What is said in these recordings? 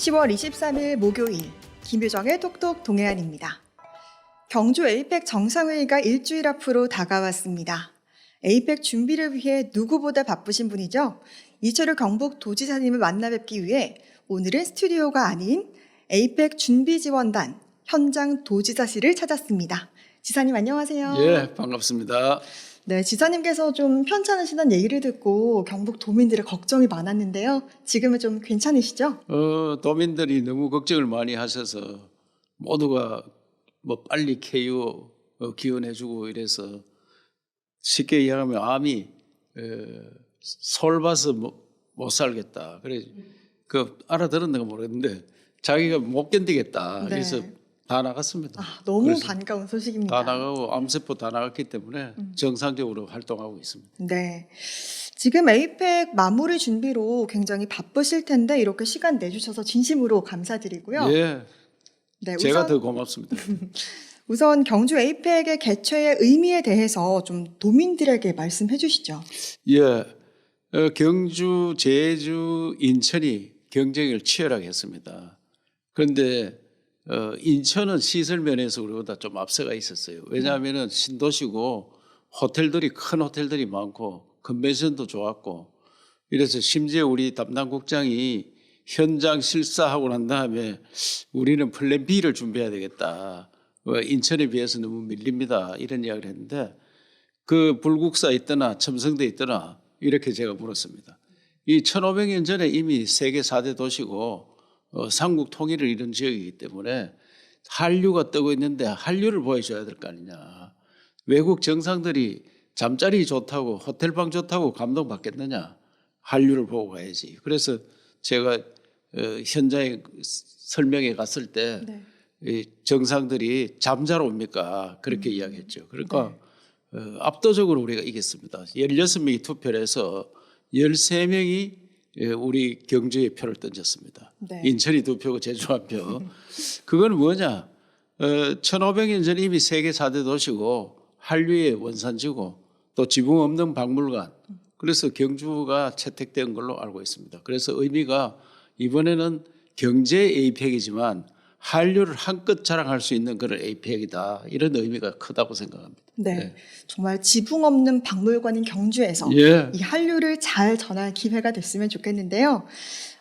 10월 23일 목요일 김유정의 톡톡 동해안입니다. 경주 에이펙 정상회의가 일주일 앞으로 다가왔습니다. 에이펙 준비를 위해 누구보다 바쁘신 분이죠. 이철우 경북 도지사님을 만나 뵙기 위해 오늘은 스튜디오가 아닌 에이펙 준비지원단 현장 도지사실을 찾았습니다. 지사님 안녕하세요. 예, 반갑습니다. 네, 지사님께서 좀 편찮으시다는 얘기를 듣고 경북 도민들의 걱정이 많았는데요. 지금은 좀 괜찮으시죠? 어, 도민들이 너무 걱정을 많이 하셔서 모두가 뭐 빨리 KO 어, 기원해주고 이래서 쉽게 이야기하면 암이 어, 서울 봐서 못, 못 살겠다. 그래 그 알아들었는가 모르겠는데 자기가 못 견디겠다. 네. 그래서 다 나갔습니다. 아, 너무 반가운 소식입니다. 다 나가고 암세포 다 나갔기 때문에 음. 정상적으로 활동하고 있습니다. 네. 지금 에이펙 마무리 준비로 굉장히 바쁘실 텐데 이렇게 시간 내주셔서 진심으로 감사드리고요. 예, 네, 제가 우선, 더 고맙습니다. 우선 경주 에이펙의 개최의 의미에 대해서 좀 도민들에게 말씀해 주시죠. 예, 어, 경주, 제주, 인천이 경쟁을 치열하게 했습니다. 그런데 어, 인천은 시설 면에서 우리보다 좀 앞서가 있었어요. 왜냐하면 신도시고 호텔들이 큰 호텔들이 많고 컨벤션도 좋았고 이래서 심지어 우리 담당국장이 현장 실사하고 난 다음에 우리는 플랜 B를 준비해야 되겠다. 어, 인천에 비해서 너무 밀립니다. 이런 이야기를 했는데 그 불국사 있더나 첨성대 있더나 이렇게 제가 물었습니다. 이 1500년 전에 이미 세계 4대 도시고 어, 삼국 통일을 이룬 지역이기 때문에 한류가 뜨고 있는데 한류를 보여줘야 될 거 아니냐. 외국 정상들이 잠자리 좋다고 호텔방 좋다고 감동받겠느냐. 한류를 보고 가야지. 그래서 제가 어, 현장에 설명회 갔을 때 네. 이 정상들이 잠자러 옵니까? 그렇게 이야기했죠. 그러니까 어, 압도적으로 우리가 이겼습니다. 16명이 투표를 해서 13명이 예, 우리 경주에 표를 던졌습니다. 네. 인천이 두 표고 제주 한 표. 그건 뭐냐? 어, 1500년 전 이미 세계 4대 도시고 한류의 원산지고 또 지붕 없는 박물관. 그래서 경주가 채택된 걸로 알고 있습니다. 그래서 의미가 이번에는 경제 에이펙이지만 한류를 한껏 자랑할 수 있는 그런 에이펙이다. 이런 의미가 크다고 생각합니다. 네. 네. 정말 지붕 없는 박물관인 경주에서 예. 이 한류를 잘 전할 기회가 됐으면 좋겠는데요.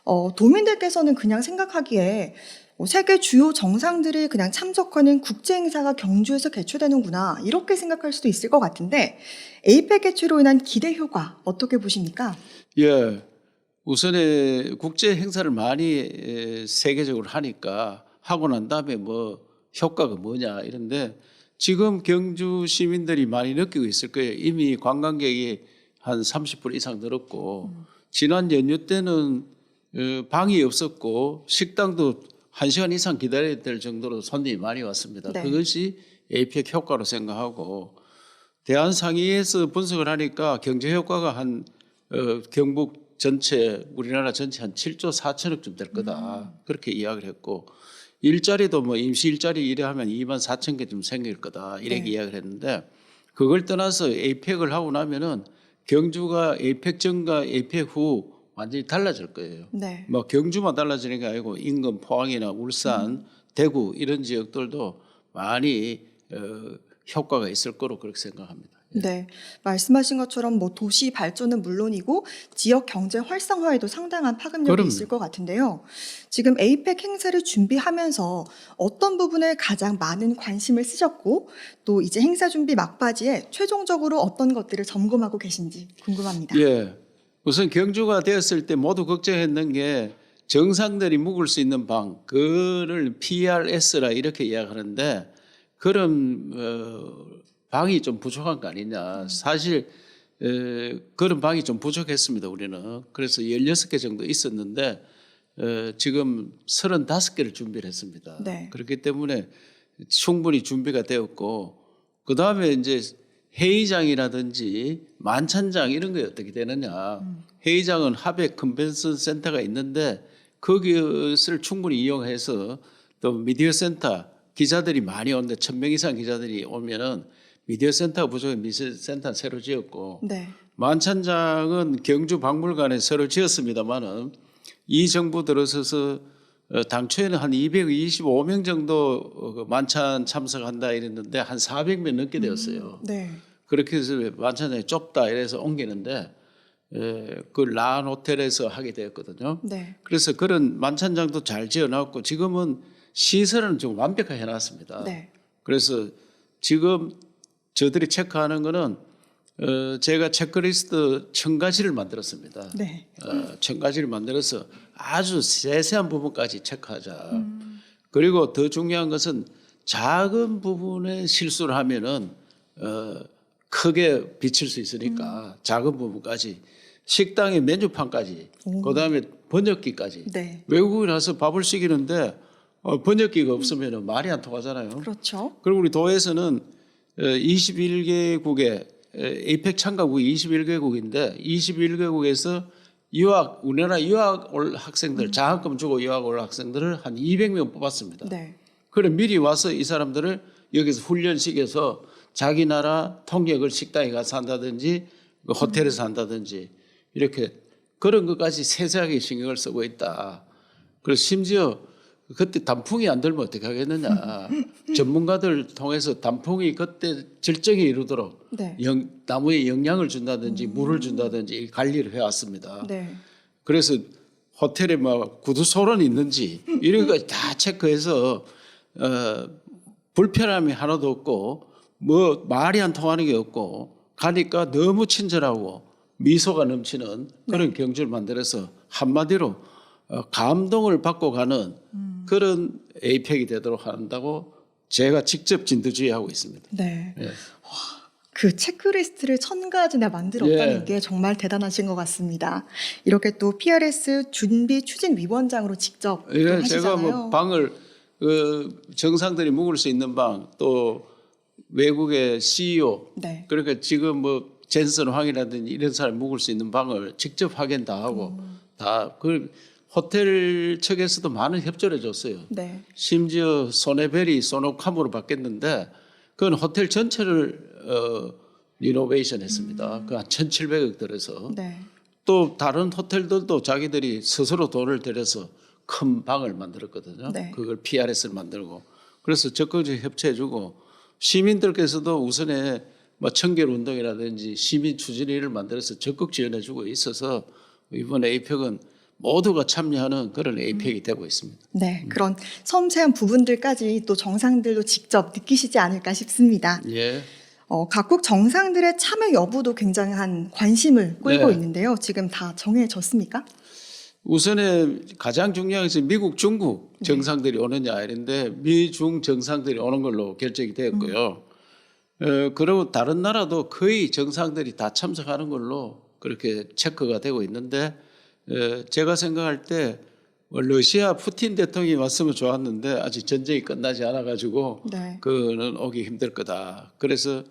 어, 도민들께서는 그냥 생각하기에 어, 세계 주요 정상들이 그냥 참석하는 국제 행사가 경주에서 개최되는구나 이렇게 생각할 수도 있을 것 같은데 에이펙 개최로 인한 기대 효과 어떻게 보십니까? 예. 우선에 국제 행사를 많이 에, 세계적으로 하니까 하고 난 다음에 뭐 효과가 뭐냐 이런데 지금 경주 시민들이 많이 느끼고 있을 거예요. 이미 관광객이 한 30% 이상 늘었고 지난 연휴 때는 어, 방이 없었고 식당도 한 시간 이상 기다려야 될 정도로 손님이 많이 왔습니다. 네. 그것이 에이펙 효과로 생각하고 대한 상의에서 분석을 하니까 경제 효과가 한 어, 경북 전체 우리나라 전체 한 7조 4천억쯤 될 거다 그렇게 이야기를 했고 일자리도 뭐 임시 일자리 일에 하면 2만 4천 개쯤 생길 거다 이렇게 네. 이야기를 했는데 그걸 떠나서 에이펙을 하고 나면은 경주가 에이펙 전과 에이펙 후 완전히 달라질 거예요. 네. 뭐 경주만 달라지는 게 아니고 인근 포항이나 울산, 대구 이런 지역들도 많이 어, 효과가 있을 거로 그렇게 생각합니다. 네, 말씀하신 것처럼 뭐 도시 발전은 물론이고 지역 경제 활성화에도 상당한 파급력이 그럼요. 있을 것 같은데요. 지금 에이펙 행사를 준비하면서 어떤 부분에 가장 많은 관심을 쓰셨고 또 이제 행사 준비 막바지에 최종적으로 어떤 것들을 점검하고 계신지 궁금합니다. 예. 우선 경주가 되었을 때 모두 걱정했는 게 정상들이 묵을 수 있는 방, 그를 PRS라 이렇게 이야기하는데 그런 어, 방이 좀 부족한 거 아니냐. 사실 에, 그런 방이 좀 부족했습니다. 우리는 그래서 16개 정도 있었는데 어, 지금 35개를 준비를 했습니다. 네. 그렇기 때문에 충분히 준비가 되었고 그 다음에 이제 회의장이라든지 만찬장 이런 게 어떻게 되느냐. 회의장은 하백 컨벤션 센터가 있는데 거기를 충분히 이용해서 또 미디어 센터 기자들이 많이 오는데 천 명 이상 기자들이 오면은 미디어 센터가 부족해 미디어 센터 새로 지었고 네. 만찬장은 경주 박물관에 새로 지었습니다마는 이 정부 들어서서 어, 당초에는 한 225명 정도 어, 그 만찬 참석한다 이랬는데 한 400명 넘게 되었어요. 네. 그렇게 해서 만찬장이 좁다 이래서 옮기는데 에, 그란 호텔에서 하게 되었거든요. 네. 그래서 그런 만찬장도 잘 지어놨고 지금은 시설은 좀 완벽하게 해놨습니다. 네. 그래서 지금 저들이 체크하는 거는 어, 제가 체크리스트 천 가지를 만들었습니다. 네. 어, 천 가지를 만들어서 아주 세세한 부분까지 체크하자. 그리고 더 중요한 것은 작은 부분에 실수를 하면은 어, 크게 비칠 수 있으니까 작은 부분까지 식당의 메뉴판까지 그다음에 번역기까지 네. 외국인 와서 밥을 시키는데 어, 번역기가 없으면 말이 안 통하잖아요. 그렇죠. 그리고 우리 도에서는 21개국의 에이펙 참가국이 21개국인데 21개국에서 유학 우리나라 유학 올 학생들 장학금 주고 유학 올 학생들을 한 200명 뽑았습니다. 네. 그래 미리 와서 이 사람들을 여기서 훈련시켜서 자기 나라 통역을 식당에 가서 한다든지 그 호텔에서 한다든지 이렇게 그런 것까지 세세하게 신경을 쓰고 있다. 그래서 심지어 그때 단풍이 안 들면 어떻게 하겠느냐. 전문가들 통해서 단풍이 그때 절정에 이르도록 네. 영, 나무에 영양을 준다든지 물을 준다든지 이 관리를 해왔습니다. 네. 그래서 호텔에 막 구두 소런 있는지 이런 거 다 체크해서 어, 불편함이 하나도 없고 뭐 말이 안 통하는 게 없고 가니까 너무 친절하고 미소가 넘치는 그런 경주를 만들어서 한마디로 어, 감동을 받고 가는 그런 에이펙이 되도록 한다고 제가 직접 진두지휘하고 있습니다. 네. 예. 그 체크리스트를 천 가지 나 만들었다는 예. 게 정말 대단하신 것 같습니다. 이렇게 또 PRS 준비 추진 위원장으로 직접 또 예, 하시잖아요. 제가 뭐 방을 그 정상들이 묵을 수 있는 방 또 외국의 CEO 네. 그러니까 지금 뭐 젠슨 황이라든지 이런 사람 묵을 수 있는 방을 직접 확인 다 하고 음. 다그 호텔 측에서도 많은 협조를 해줬어요. 네. 심지어 소네벨이 소노캄으로 바뀌었는데 그건 호텔 전체를 어, 리노베이션 했습니다. 그한 1,700억 들어서 네. 또 다른 호텔들도 자기들이 스스로 돈을 들여서 큰 방을 만들었거든요. 네. 그걸 PRS를 만들고 그래서 적극적으로 협조해주고 시민들께서도 우선에 뭐 청결 운동이라든지 시민 추진위를 만들어서 적극 지원해주고 있어서 이번 에이펙은 모두가 참여하는 그런 에이펙이 되고 있습니다. 네. 그런 섬세한 부분들까지 또 정상들도 직접 느끼시지 않을까 싶습니다. 예. 어, 각국 정상들의 참여 여부도 굉장한 관심을 끌고 네. 있는데요. 지금 다 정해졌습니까? 우선에 가장 중요한 것은 미국, 중국 정상들이 오느냐 이런데 미중 정상들이 오는 걸로 결정이 되었고요. 어, 그리고 다른 나라도 거의 정상들이 다 참석하는 걸로 그렇게 체크가 되고 있는데 어, 제가 생각할 때뭐 러시아 푸틴 대통령이 왔으면 좋았는데 아직 전쟁이 끝나지 않아 가지고 네. 그는 오기 힘들 거다. 그래서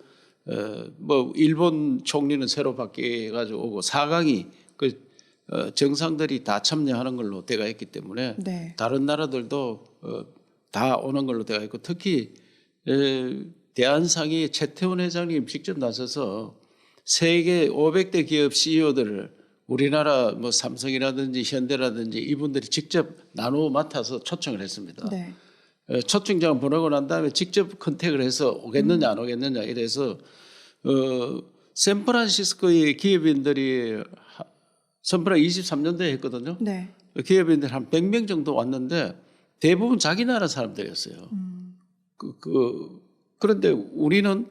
어, 뭐 일본 총리는 새로 바뀌어 가지고 오고 사강이 그 어, 정상들이 다 참여하는 걸로 돼가 있기 때문에 네. 다른 나라들도 어, 다 오는 걸로 돼가 있고 특히 에, 대한상의 최태원 회장님 직접 나서서 세계 500대 기업 CEO들을 우리나라 뭐 삼성이라든지 현대라든지 이분들이 직접 나누어 맡아서 초청을 했습니다. 네. 어, 초청장 보내고 난 다음에 직접 컨택을 해서 오겠느냐 안 오겠느냐 이래서 어, 샌프란시스코의 기업인들이 하- 샌프란 23년도에 했거든요. 네. 기업인들 한 100명 정도 왔는데 대부분 자기 나라 사람들이었어요. 음. 그, 그, 그런데 우리는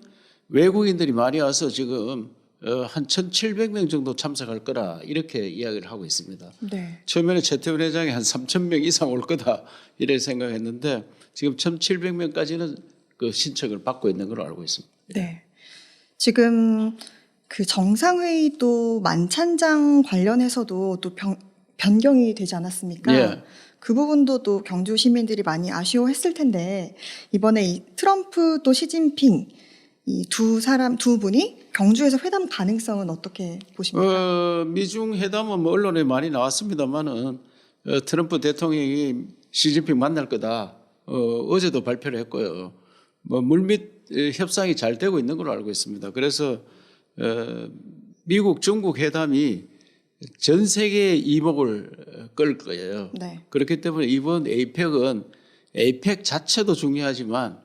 외국인들이 많이 와서 지금 어, 한 1,700명 정도 참석할 거라 이렇게 이야기를 하고 있습니다. 네. 처음에는 최태원 회장이 한 3천 명 이상 올 거다 이래 생각했는데 지금 1,700명까지는 그 신청을 받고 있는 걸로 알고 있습니다. 네. 지금 그 정상회의도 만찬장 관련해서도 또 변, 변경이 되지 않았습니까? 예. 그 부분도 또 경주 시민들이 많이 아쉬워했을 텐데 이번에 이 트럼프 또 시진핑 이 두 사람 두 분이 경주에서 회담 가능성은 어떻게 보십니까? 어, 미중 회담은 뭐 언론에 많이 나왔습니다만은 어, 트럼프 대통령이 시진핑 만날 거다. 어, 제도 발표를 했고요. 뭐 물밑 에, 협상이 잘 되고 있는 걸로 알고 있습니다. 그래서 어, 미국 중국 회담이 전 세계의 이목을 끌 거예요. 네. 그렇기 때문에 이번 에이펙은 에이펙 자체도 중요하지만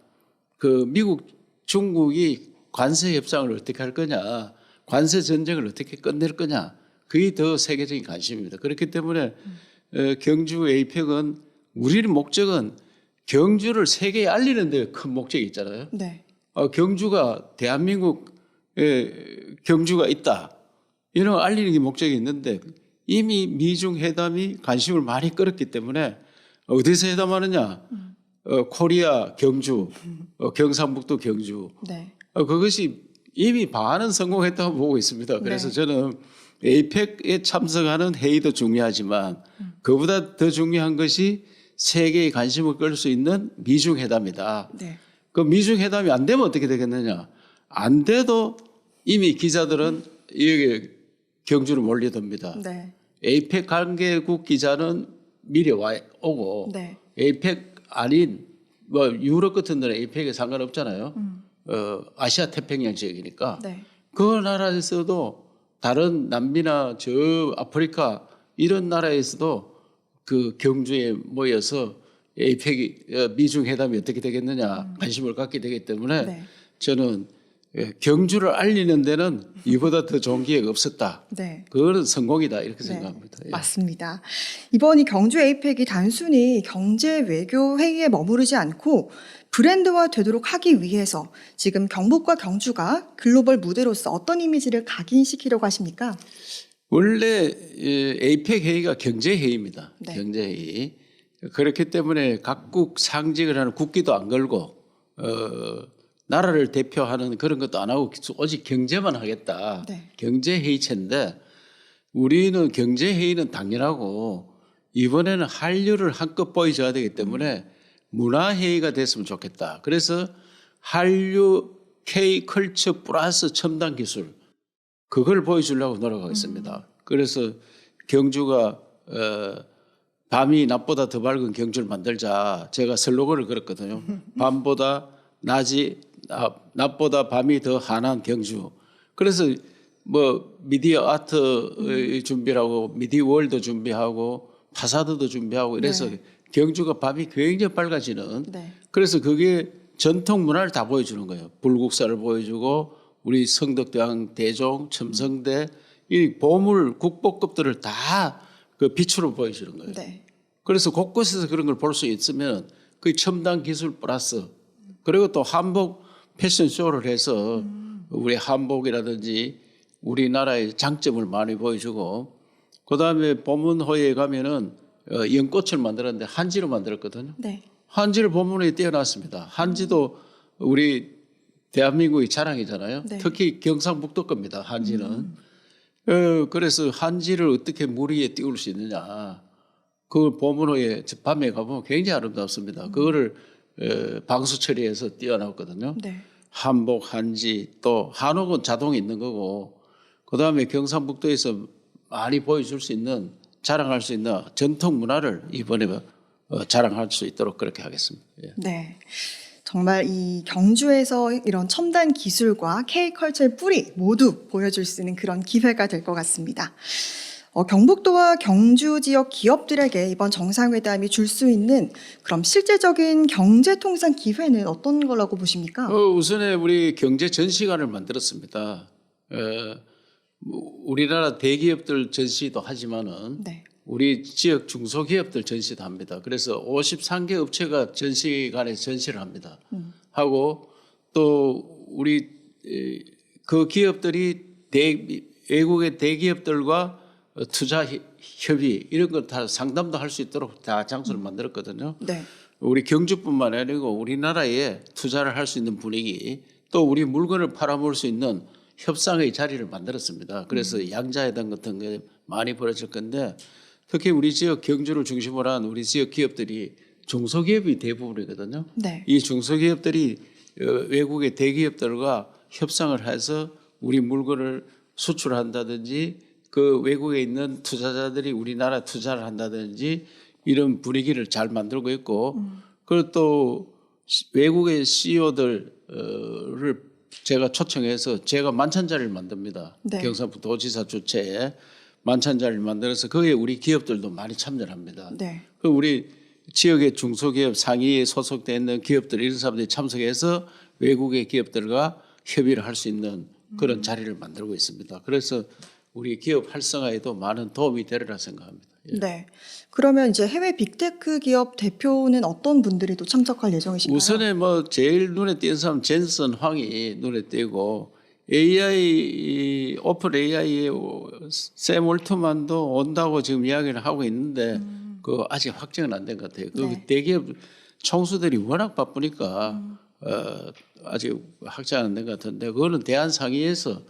그 미국, 중국이 관세 협상을 어떻게 할 거냐, 관세 전쟁을 어떻게 끝낼 거냐, 그게 더 세계적인 관심입니다. 그렇기 때문에 어, 경주 에이펙은 우리의 목적은 경주를 세계에 알리는 데 큰 목적이 있잖아요. 네. 어, 경주가 대한민국에 경주가 있다. 이런 걸 알리는 게 목적이 있는데 이미 미중 회담이 관심을 많이 끌었기 때문에 어디서 회담하느냐? 어, 코리아 경주, 어, 경상북도 경주. 네. 어, 그것이 이미 반은 성공했다고 보고 있습니다. 그래서 네. 저는 에이펙에 참석하는 회의도 중요하지만 그보다 더 중요한 것이 세계의 관심을 끌 수 있는 미중 회담이다. 네. 그 미중 회담이 안 되면 어떻게 되겠느냐? 안 돼도 이미 기자들은 여기 경주를 몰려듭니다. 네. 에이펙 관계국 기자는 미리 와 오고 네. 에이펙 아닌 뭐 유럽 같은 데는 에이펙에 상관없잖아요. 어, 아시아 태평양 지역이니까 네. 그 나라에서도 다른 남미나 저 아프리카 이런 나라에서도 그 경주에 모여서 에이펙이 어, 미중 회담이 어떻게 되겠느냐 관심을 갖게 되기 때문에 네. 저는 예, 경주를 알리는 데는 이보다 더 좋은 기회가 없었다. 네. 그거는 성공이다 이렇게 네, 생각합니다. 예. 맞습니다. 이번 이 경주 에이펙이 단순히 경제 외교 회의에 머무르지 않고 브랜드화 되도록 하기 위해서 지금 경북과 경주가 글로벌 무대로서 어떤 이미지를 각인시키려고 하십니까? 원래 예, 에이펙 회의가 경제 회의입니다. 네. 경제 회의. 그렇기 때문에 각국 상징을 하는 국기도 안 걸고 어, 나라를 대표하는 그런 것도 안 하고 오직 경제만 하겠다. 네. 경제 회의체인데 우리는 경제 회의는 당연하고 이번에는 한류를 한껏 보여줘야 되기 때문에 문화 회의가 됐으면 좋겠다. 그래서 한류 K 컬처 플러스 첨단 기술 그걸 보여주려고 노력하겠습니다. 그래서 경주가 어, 밤이 낮보다 더 밝은 경주를 만들자. 제가 슬로건을 걸었거든요. 밤보다 낮이 아, 낮보다 밤이 더 환한 경주. 그래서 뭐 미디어 아트 준비하고 미디어 월드 준비하고 파사드도 준비하고 이래서 경주가 밤이 굉장히 밝아지는 네. 그래서 그게 전통 문화를 다 보여주는 거예요. 불국사를 보여주고 우리 성덕대왕 대종 첨성대 이 보물 국보급들을 다 그 빛으로 보여주는 거예요. 네. 그래서 곳곳에서 그런 걸 볼 수 있으면 그 첨단 기술 플러스 그리고 또 한복 패션 쇼를 해서 우리 한복이라든지 우리나라의 장점을 많이 보여주고 그 다음에 보문호에 가면은 어, 연꽃을 만들었는데 한지로 만들었거든요. 네. 한지를 보문에 띄어놨습니다. 한지도 우리 대한민국의 자랑이잖아요. 네. 특히 경상북도 겁니다. 한지는. 어, 그래서 한지를 어떻게 물 위에 띄울 수 있느냐. 그 보문호에 밤에 가보면 굉장히 아름답습니다. 그거를 어, 방수 처리해서 띄어놨거든요. 네. 한복, 한지 또 한옥은 자동이 있는 거고 그 다음에 경상북도에서 많이 보여줄 수 있는 자랑할 수 있는 전통 문화를 이번에 어, 자랑할 수 있도록 그렇게 하겠습니다. 예. 네. 정말 이 경주에서 이런 첨단 기술과 K컬처의 뿌리 모두 보여줄 수 있는 그런 기회가 될 것 같습니다. 어, 경북도와 경주 지역 기업들에게 이번 정상회담이 줄 수 있는 그럼 실제적인 경제 통상 기회는 어떤 거라고 보십니까? 어, 우선에 우리 경제 전시관을 만들었습니다. 어, 뭐, 우리나라 대기업들 전시도 하지만은 네. 우리 지역 중소기업들 전시도 합니다. 그래서 53개 업체가 전시관에 전시를 합니다. 하고 또 우리 에, 그 기업들이 대, 외국의 대기업들과 어, 투자 히- 협의 이런 걸 다 상담도 할 수 있도록 다 장소를 만들었거든요. 네. 우리 경주뿐만 아니고 우리나라에 투자를 할 수 있는 분위기 또 우리 물건을 팔아먹을 수 있는 협상의 자리를 만들었습니다. 그래서 양자회담 같은 게 많이 벌어질 건데 특히 우리 지역 경주를 중심으로 한 우리 지역 기업들이 중소기업이 대부분이거든요. 네. 이 중소기업들이 어, 외국의 대기업들과 협상을 해서 우리 물건을 수출한다든지 그 외국에 있는 투자자들이 우리나라 투자를 한다든지 이런 분위기를 잘 만들고 있고 그리고 또 시- 외국의 CEO들을 제가 초청해서 제가 만찬 자리를 만듭니다. 네. 경상북 도지사 주최에 만찬 자리를 만들어서 거기에 우리 기업들도 많이 참여를 합니다. 네. 그 우리 지역의 중소기업 상위에 소속돼 있는 기업들 이런 사람들이 참석해서 외국의 기업들과 협의를 할 수 있는 그런 자리를 만들고 있습니다. 그래서 우리 기업 활성화에도 많은 도움이 되리라 생각합니다. 예. 네. 그러면 이제 해외 빅테크 기업 대표는 어떤 분들이 또 참석할 예정이신가요? 우선에 뭐 제일 눈에 띄는 사람 젠슨 황이 눈에 띄고 AI 오픈 AI의 샘 올트만도 온다고 지금 이야기를 하고 있는데 그 아직 확정은 안 된 것 같아요. 그 네. 대기업 총수들이 워낙 바쁘니까 어, 아직 확정 안 된 것 같은데 그거는 대한 상의에서 어,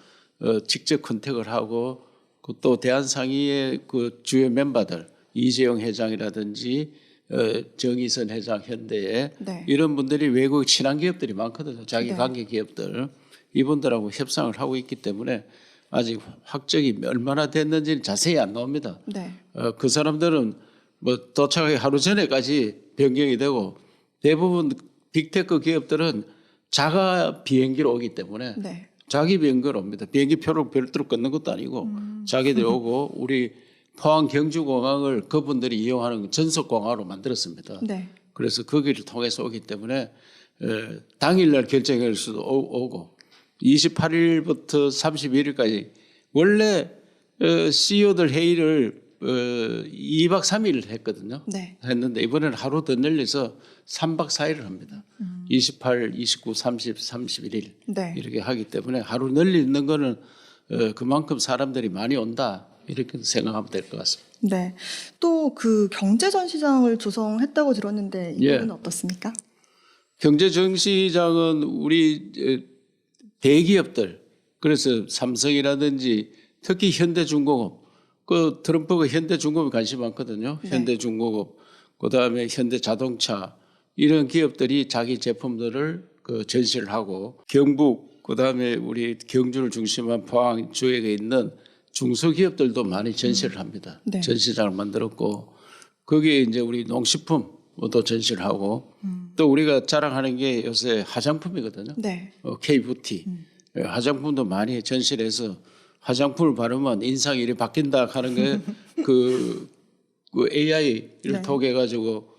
직접 컨택을 하고 그또 대한 상의의 그 주요 멤버들 이재용 회장이라든지 어, 정의선 회장 현대에 네. 이런 분들이 외국 친한 기업들이 많거든요. 자기 네. 관계 기업들 이분들하고 협상을 하고 있기 때문에 아직 확정이 얼마나 됐는지는 자세히 안 나옵니다. 네. 어, 그 사람들은 뭐 도착하기 하루 전에까지 변경이 되고 대부분 빅테크 기업들은 자가 비행기로 오기 때문에 네. 자기 비행기로 옵니다. 비행기 표를 별도로 끊는 것도 아니고 음. 자기들이 오고 우리 포항 경주공항을 그분들이 이용하는 전속공항으로 만들었습니다. 네. 그래서 거기를 통해서 오기 때문에 에, 당일날 결정할 수도 오, 고 28일부터 31일까지 원래 어, CEO들 회의를 어, 2박 3일 했거든요. 네. 했는데 이번에는 하루 더 늘려서 3박 4일을 합니다. 28, 29, 30, 31일 네. 이렇게 하기 때문에 하루 늘리는 거는 어, 그만큼 사람들이 많이 온다 이렇게 생각하면 될 것 같습니다. 네. 또 그 경제전시장을 조성했다고 들었는데 이 예. 부분은 어떻습니까? 경제정시장은 우리 에, 대기업들 그래서 삼성이라든지 특히 현대중공업 그 트럼프가 현대 중공업에 관심 많거든요. 네. 현대 중공업 그 다음에 현대 자동차 이런 기업들이 자기 제품들을 그 전시를 하고 경북 그 다음에 우리 경주를 중심한 포항 주역에 있는 중소기업들도 많이 전시를 합니다. 네. 전시장을 만들었고 거기에 이제 우리 농식품도 전시를 하고 또 우리가 자랑하는 게 요새 화장품이거든요. 네. 어, K뷰티 예, 화장품도 많이 전시를 해서 화장품을 바르면 인상이 이렇게 바뀐다 하는 게그 그 AI를 네. 통해 가지고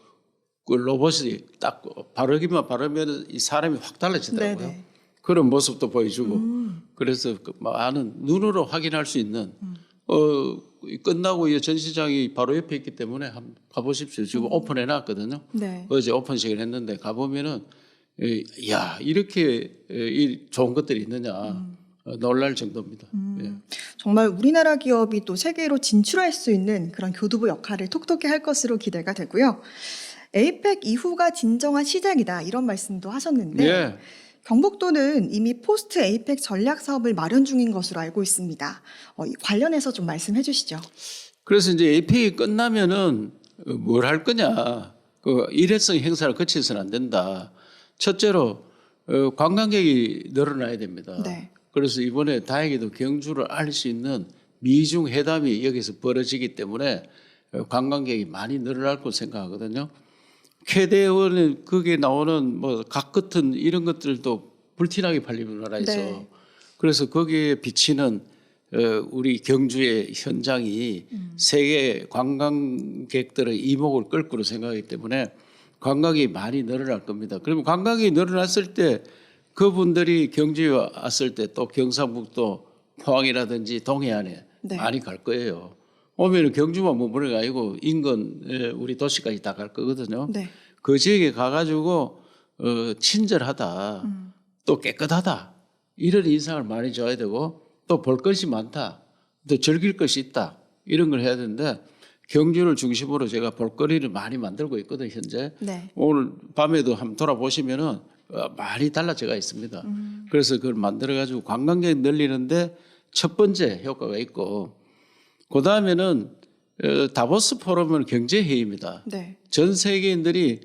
그 로봇이 딱 바르기만 바르면 이 사람이 확 달라지더라고요. 네, 네. 그런 모습도 보여주고 음. 그래서 그 많은 눈으로 확인할 수 있는 어 끝나고 이 전시장이 바로 옆에 있기 때문에 한번 가보십시오. 지금 오픈해 놨거든요. 네. 어제 오픈식을 했는데 가보면은 에, 야 이렇게 에, 이 좋은 것들이 있느냐 어, 놀랄 정도입니다. 예. 정말 우리나라 기업이 또 세계로 진출할 수 있는 그런 교두보 역할을 톡톡히 할 것으로 기대가 되고요. 에이펙 이후가 진정한 시작이다 이런 말씀도 하셨는데 예. 경북도는 이미 포스트 에이펙 전략 사업을 마련 중인 것으로 알고 있습니다. 어, 이 관련해서 좀 말씀해 주시죠. 그래서 이제 APEC 끝나면은 어, 뭘할 거냐 그 일회성 행사를 거쳐서는 안 된다. 첫째로 어, 관광객이 늘어나야 됩니다. 네. 그래서 이번에 다행히도 경주를 알 수 있는 미중 회담이 여기서 벌어지기 때문에 어, 관광객이 많이 늘어날 거로 생각하거든요. 캐대원은 거기에 나오는 뭐각 같은 이런 것들도 불티나게 팔리는 나라에서 네. 그래서 거기에 비치는 어, 우리 경주의 현장이 세계 관광객들의 이목을 끌 거로 생각하기 때문에 관광이 많이 늘어날 겁니다. 그러면 관광이 늘어났을 때 그분들이 경주에 왔을 때 또 경상북도 포항이라든지 동해안에 네. 많이 갈 거예요. 오면은 경주만 머무는 게 아니고 인근 에, 우리 도시까지 다 갈 거거든요. 네. 그 지역에 가가지고 어, 친절하다, 또 깨끗하다 이런 인상을 많이 줘야 되고 또 볼 것이 많다, 또 즐길 것이 있다 이런 걸 해야 되는데 경주를 중심으로 제가 볼거리를 많이 만들고 있거든요 현재. 네. 오늘 밤에도 한번 돌아보시면은 어, 많이 달라져가 있습니다. 그래서 그걸 만들어 가지고 관광객 늘리는데 첫 번째 효과가 있고 그 다음에는 어, 다보스 포럼은 경제 회의입니다. 네. 전 세계인들이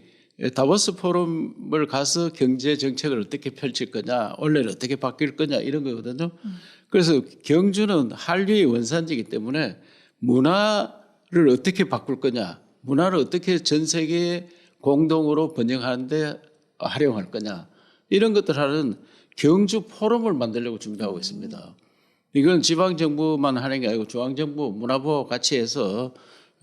다보스 포럼을 가서 경제 정책을 어떻게 펼칠 거냐, 원래는 어떻게 바뀔 거냐 이런 거거든요. 그래서 경주는 한류의 원산지이기 때문에 문화를 어떻게 바꿀 거냐, 문화를 어떻게 전 세계에 공동으로 번영하는데 활용할 거냐 이런 것들 하는 경주 포럼을 만들려고 준비하고 있습니다. 이건 지방 정부만 하는 게 아니고 중앙 정부 문화부 같이 해서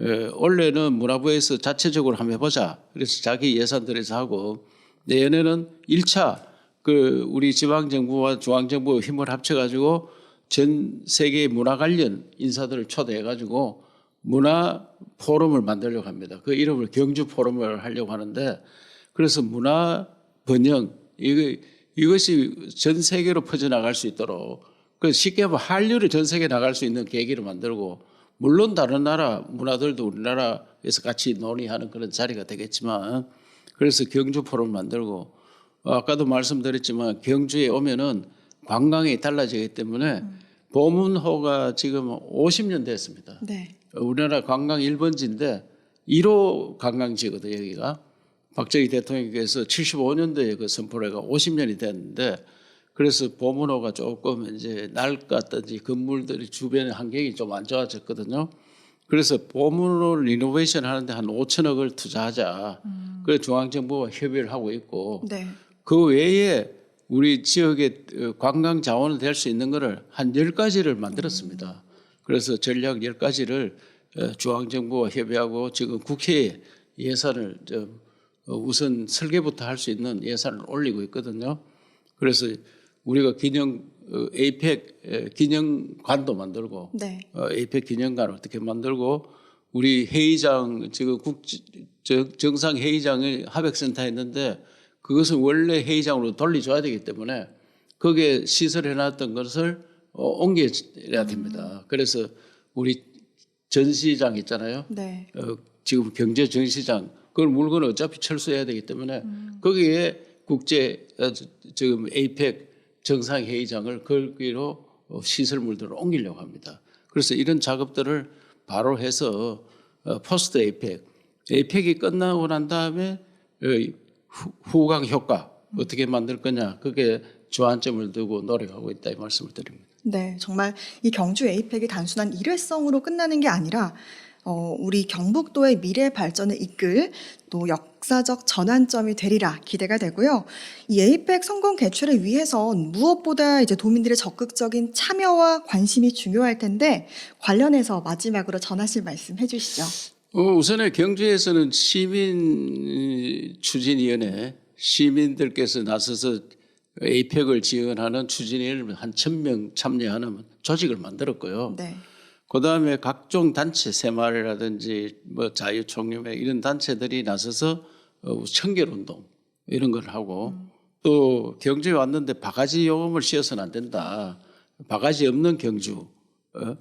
에, 원래는 문화부에서 자체적으로 한번 해보자. 그래서 자기 예산 들여서 하고 내년에는 1차 그 우리 지방 정부와 중앙 정부 힘을 합쳐가지고 전 세계 문화 관련 인사들을 초대해가지고 문화 포럼을 만들려고 합니다. 그 이름을 경주 포럼을 하려고 하는데 그래서 문화 번영 이거 이것이 전 세계로 퍼져 나갈 수 있도록 그 쉽게 하면 한류를 전 세계 나갈 수 있는 계기를 만들고 물론 다른 나라 문화들도 우리나라에서 같이 논의하는 그런 자리가 되겠지만 그래서 경주 포럼을 만들고 어, 아까도 말씀드렸지만 경주에 오면은 관광이 달라지기 때문에 보문호가 지금 50년 됐습니다. 네. 우리나라 관광 1번지인데 1호 관광지거든요, 여기가. 박정희 대통령께서 75년도에 그 선포를 해가 50년이 됐는데 그래서 보문호가 조금 이제 낡았든지 건물들이 주변의 환경이 좀 안 좋아졌거든요. 그래서 보문호 리노베이션 하는데 한 5천억을 투자하자. 그래서 중앙정부와 협의를 하고 있고 네. 그 외에 우리 지역의 어, 관광 자원이 될 수 있는 거를 한 10가지를 만들었습니다. 그래서 전략 10가지를 어, 중앙정부와 협의하고 지금 국회에 예산을 좀 어, 우선 설계부터 할 수 있는 예산을 올리고 있거든요. 그래서 우리가 기념 어, 에이펙 에, 기념관도 만들고 네. 어, 에이펙 기념관 어떻게 만들고 우리 회의장 지금 국 정상 회의장에 하백센터 했는데 그것은 원래 회의장으로 돌려줘야 되기 때문에 거기에 시설해 놨던 것을 어, 옮겨야 됩니다. 그래서 우리 전시장 있잖아요. 네. 어, 지금 경제 전시장 그걸 물건을 어차피 철수해야 되기 때문에 거기에 국제 어, 저- 지금 에이펙 정상 회의장을 거기로 어, 시설물들을 옮기려고 합니다. 그래서 이런 작업들을 바로 해서 어, 포스트 에이펙 에이펙이 끝나고 난 다음에 어, 후- 후광 효과 어떻게 만들 거냐 그게 주안점을 두고 노력하고 있다 이 말씀을 드립니다. 네, 정말 이 경주 에이펙이 단순한 일회성으로 끝나는 게 아니라 어, 우리 경북도의 미래 발전을 이끌 또 역사적 전환점이 되리라 기대가 되고요. 이 에이펙 성공 개최를 위해서 무엇보다 이제 도민들의 적극적인 참여와 관심이 중요할 텐데 관련해서 마지막으로 전하실 말씀 해주시죠. 어, 우선에 경주에서는 시민 추진위원회 시민들께서 나서서 에이펙을 지원하는 추진위를 한천 명 참여하는 조직을 만들었고요. 네, 그 다음에 각종 단체 새마을이라든지 뭐 자유총연회 이런 단체들이 나서서 어, 청결운동 이런 걸 하고 또 경주에 왔는데 바가지 요금을 씌워서는 안 된다. 바가지 없는 경주. 어?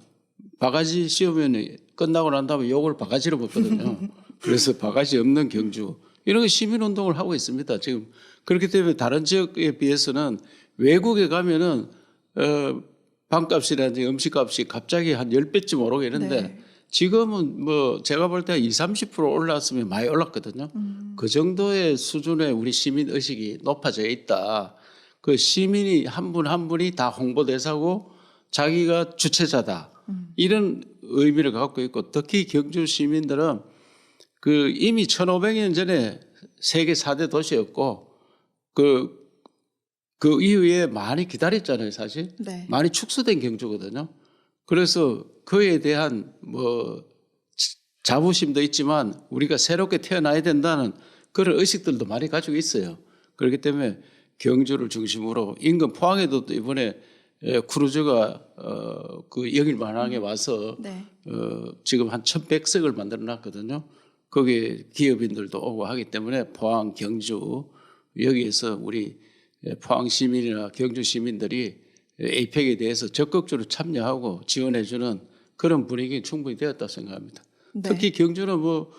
바가지 씌우면 끝나고 난 다음에 욕을 바가지로 먹거든요. 그래서 바가지 없는 경주. 이런 거 시민운동을 하고 있습니다. 지금 그렇기 때문에 다른 지역에 비해서는 외국에 가면은 어, 방값이라든지 음식값이 갑자기 한 10배쯤 오르겠는데 네. 지금은 뭐 제가 볼 때 20, 30% 올랐으면 많이 올랐거든요. 그 정도의 수준의 우리 시민 의식이 높아져 있다. 그 시민이 한 분한 분이 다 홍보대사고 자기가 주체자다. 이런 의미를 갖고 있고 특히 경주 시민들은 그 이미 1500년 전에 세계 4대 도시였고 그, 그 이후에 많이 기다렸잖아요, 사실. 네, 많이 축소된 경주거든요. 그래서 그에 대한 뭐 지- 자부심도 있지만 우리가 새롭게 태어나야 된다는 그런 의식들도 많이 가지고 있어요. 그렇기 때문에 경주를 중심으로 인근 포항에도 또 이번에 에, 크루즈가 어, 그 여길 만항에 와서 네, 어, 지금 한 1,100석을 만들어 놨거든요. 거기에 기업인들도 오고 하기 때문에 포항, 경주 여기에서 우리 포항 시민이나 경주 시민들이 에이펙에 대해서 적극적으로 참여하고 지원해주는 그런 분위기 충분히 되었다 생각합니다. 네. 특히 경주는 뭐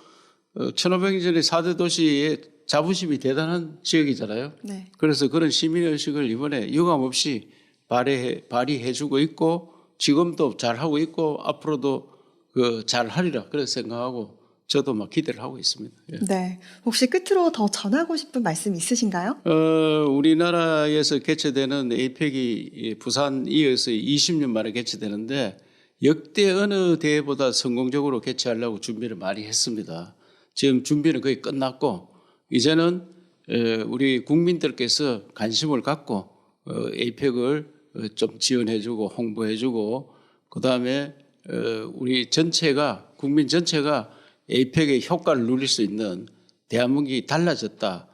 1500년 전에 4대 도시의 자부심이 대단한 지역이잖아요. 네, 그래서 그런 시민의식을 이번에 유감없이 발휘해, 발휘해주고 있고 지금도 잘하고 있고 앞으로도 그 잘하리라 그렇게 생각하고 저도 막 기대를 하고 있습니다. 예. 네. 혹시 끝으로 더 전하고 싶은 말씀 있으신가요? 어, 우리나라에서 개최되는 에이펙이 부산 이어서 20년 만에 개최되는데 역대 어느 대회보다 성공적으로 개최하려고 준비를 많이 했습니다. 지금 준비는 거의 끝났고 이제는 에, 우리 국민들께서 관심을 갖고 어, 에이펙을 어, 좀 지원해주고 홍보해주고 그 다음에 어, 우리 전체가 국민 전체가 에이펙의 효과를 누릴 수 있는 대한민국이 달라졌다.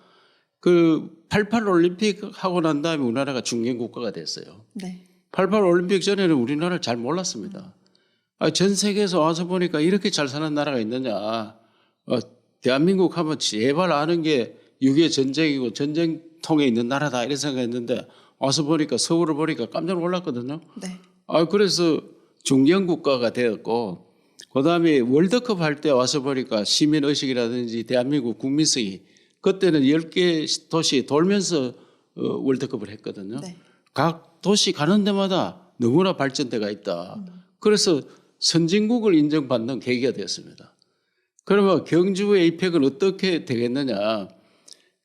그 88 올림픽 하고 난 다음에 우리나라가 중견 국가가 됐어요. 네. 88 올림픽 전에는 우리나라를 잘 몰랐습니다. 아, 전 세계에서 와서 보니까 이렇게 잘 사는 나라가 있느냐. 어, 대한민국 하면 제발 아는 게 6.25 전쟁이고 전쟁통에 있는 나라다 이런 생각했는데 와서 보니까 서울을 보니까 깜짝 놀랐거든요. 네. 아, 그래서 중견 국가가 되었고, 그 다음에 월드컵 할 때 와서 보니까 시민의식이라든지 대한민국 국민성이 그때는 10개 도시 돌면서 어, 월드컵을 했거든요. 네. 각 도시 가는 데마다 너무나 발전대가 있다. 그래서 선진국을 인정받는 계기가 되었습니다. 그러면 경주 에이펙은 어떻게 되겠느냐?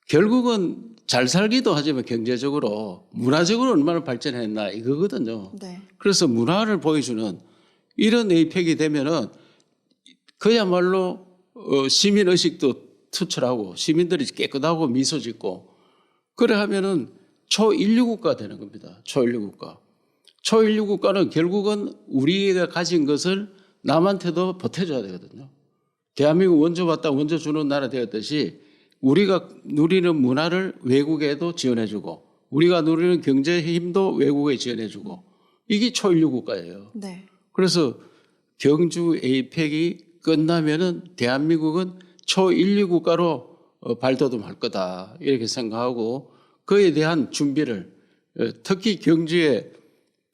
결국은 잘 살기도 하지만 경제적으로 문화적으로 얼마나 발전했나 이거거든요. 네. 그래서 문화를 보여주는 이런 에이펙이 되면은 그야말로 어, 시민 의식도 투철하고 시민들이 깨끗하고 미소 짓고 그래 하면은 초인류 국가 되는 겁니다. 초인류 국가. 초인류 국가는 결국은 우리가 가진 것을 남한테도 보태줘야 되거든요. 대한민국 원조 받다 원조 주는 나라 되었듯이 우리가 누리는 문화를 외국에도 지원해주고 우리가 누리는 경제 힘도 외국에 지원해주고 이게 초인류 국가예요. 네. 그래서 경주 에이펙이 끝나면은 대한민국은 초인류 국가로 어, 발돋움할 거다 이렇게 생각하고 그에 대한 준비를 어, 특히 경주에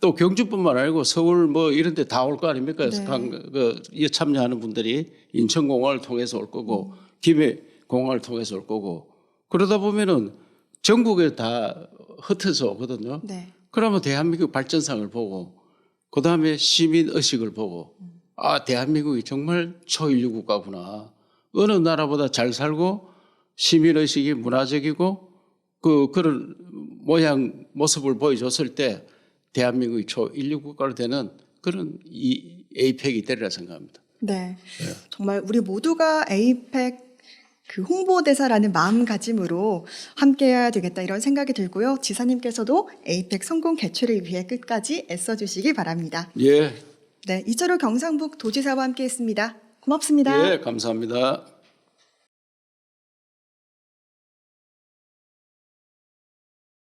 또 경주뿐만 아니고 서울 뭐 이런 데 다 올 거 아닙니까? 네. 강- 그, 이 참여하는 분들이 인천공항을 통해서 올 거고 김해공항을 통해서 올 거고 그러다 보면은 전국에 다 흩어져 오거든요. 네. 그러면 대한민국 발전상을 보고 그 다음에 시민 의식을 보고 아 대한민국이 정말 초인류 국가구나 어느 나라보다 잘 살고 시민 의식이 문화적이고 그 그런 모양 모습을 보여줬을 때 대한민국이 초인류 국가로 되는 그런 이 에이펙이 되리라 생각합니다. 네. 정말 우리 모두가 에이펙 그 홍보대사라는 마음가짐으로 함께해야 되겠다 이런 생각이 들고요. 지사님께서도 에이펙 성공 개최를 위해 끝까지 애써주시기 바랍니다. 예, 네, 이철우 경상북 도지사와 함께했습니다. 고맙습니다. 예, 감사합니다.